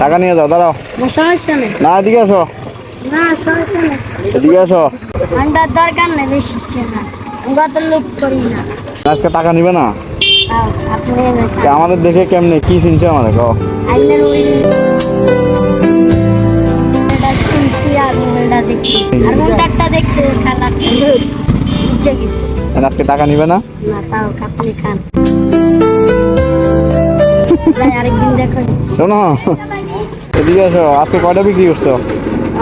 টাকা নিয়ে যাও দাঁড়াও। না এদিকে আসো। এদিকে আসো। দরকার নেই বেশি টাকা লোক করি না। আজকে টাকা নিবে না? আমাদের দেখে কেমনে কি চিনছে আমাদের আর আজকে টাকা নিবে না? তাও খান শোনো এদিকে আসো আজকে কয়টা বিক্রি করছ?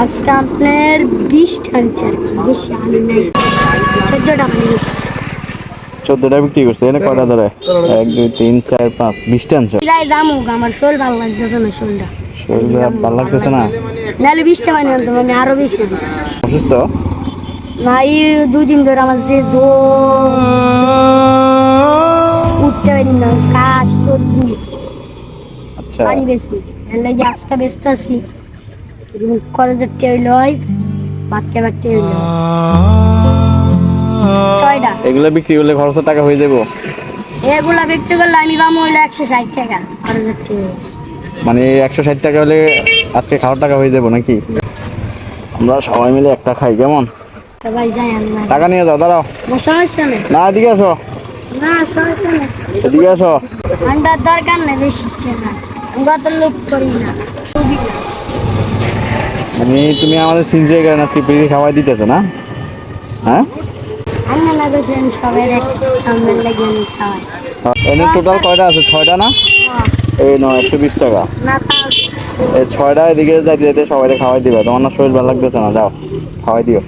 আজকে আপনার বিশটা আনছে আর কি বেশি আনি নাই। চোদ্দ চোদ্দটা বিক্রি করছে এনে কয়টা ধরে? এক দুই তিন চার পাঁচ বিশটা আনছো? যাই জামুক আমার শোল ভালো লাগতেছে না শোলটা। ভালো লাগতেছে না? নাহলে বিশটা বানিয়ে আনতাম আমি আরও বেশি অসুস্থ? এই দুদিন ধরে আমার যে উঠতে পারি না কাজ সর্দি। আচ্ছা। পানি বেশি। এর লাগে আজকে ব্যস্ত আছি কলেজের টেবিল হয় ভাত খাবার টেবিল ছয়টা। এগুলো বিক্রি করলে খরচের টাকা হয়ে যাব। এগুলা বিক্রি করলে আমি পাবো হইল একশো ষাট টাকা কলেজের টেবিল মানে একশো ষাট টাকা হলে আজকে খাওয়ার টাকা হয়ে যাব নাকি? আমরা সবাই মিলে একটা খাই কেমন? টাকা নিয়ে যাও দাঁড়াও। না সমস্যা নেই না এদিকে আসো। না সমস্যা নেই এদিকে আসো। আন্ডার দরকার নেই বেশি টাকা। করি না। না। মানে তুমি আমাদের চিনছে কারণ আজকে বিড়ি খাওয়াই দিতেছো না? হ্যাঁ? আমরা না গেছেন সবাই আমার লাগে আমি খাওয়াই। এনে টোটাল কয়টা আছে? ছয়টা না? এই নয় একশো বিশ টাকা। না এই ছয়টা এদিকে যাইতে যাইতে সবাই খাওয়াই দিবে। তোমার না শরীর ভালো লাগতেছে না যাও খাওয়াই দিও।